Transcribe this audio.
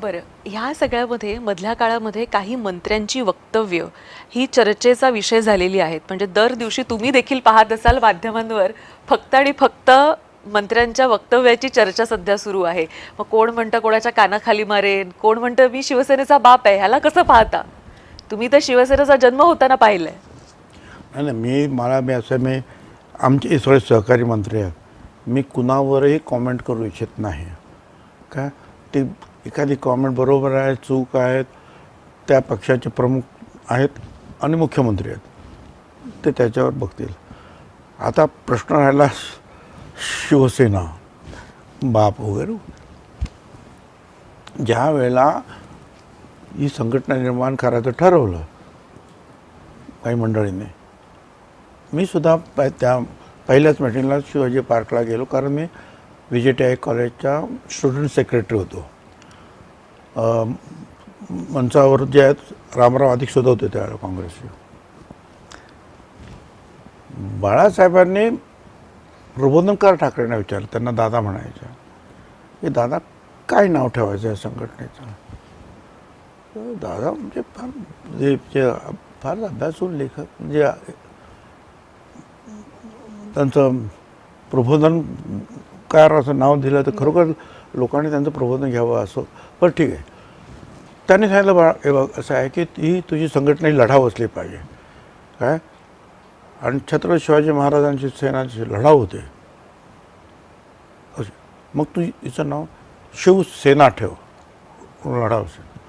बरं ह्या सगळ्यामध्ये मधल्या काळामध्ये काही मंत्र्यांची वक्तव्य ही चर्चेचा विषय झालेली आहेत. म्हणजे दर दिवशी तुम्ही देखील पाहत असाल माध्यमांवर फक्त आणि फक्त मंत्र्यांच्या वक्तव्याची चर्चा सध्या सुरू आहे. मग कोण म्हणतं कोणाच्या कानाखाली मारेन? कोण म्हणतं मी शिवसेनेचा बाप आहे? ह्याला कसं पाहता? तुम्ही तर शिवसेनेचा जन्म होताना पाहिलं नाही नाही मी मला मी असं मी आमचे सगळे सहकारी मंत्री आहेत. मी कुणावरही कॉमेंट करू इच्छित नाही. का? ते एखादी कॉमेंट बरोबर आहे चूक आहेत त्या पक्षाचे प्रमुख आहेत आणि मुख्यमंत्री आहेत. ते त्याच्यावर बघतील. आता प्रश्न राहिला शिवसेना बाप वगैरे. ज्या वेळेला ही संघटना निर्माण करायचं ठरवलं काही मंडळीने मी सुद्धा प त्या पहिल्याच मिटिंगला शिवाजी पार्कला गेलो कारण मी व्ही टी आय कॉलेजच्या स्टुडंट सेक्रेटरी होतो. मंचावर जे आहेत रामराव अधिक शोधवते होते त्यावेळेला काँग्रेसचे. बाळासाहेबांनी प्रबोधनकार ठाकरेंना विचारलं त्यांना दादा म्हणायच्या की दादा काय नाव ठेवायचं या संघटनेचं? दादा म्हणजे फार म्हणजे जे फार अभ्यासून लेखक म्हणजे त्यांचं प्रबोधन कार असं नाव दिलं तर खरोखर लोकांनी त्यांचं प्रबोधन घ्यावं असं. पण ठीक आहे. त्यांनी सांगितलं बा हे बघ असं आहे की ही तुझी संघटना ही लढाव असली पाहिजे. काय? आणि छत्रपती शिवाजी महाराजांची सेनाची लढाव होते. मग तू हिचं नाव शिवसेना ठेव. लढाव सेना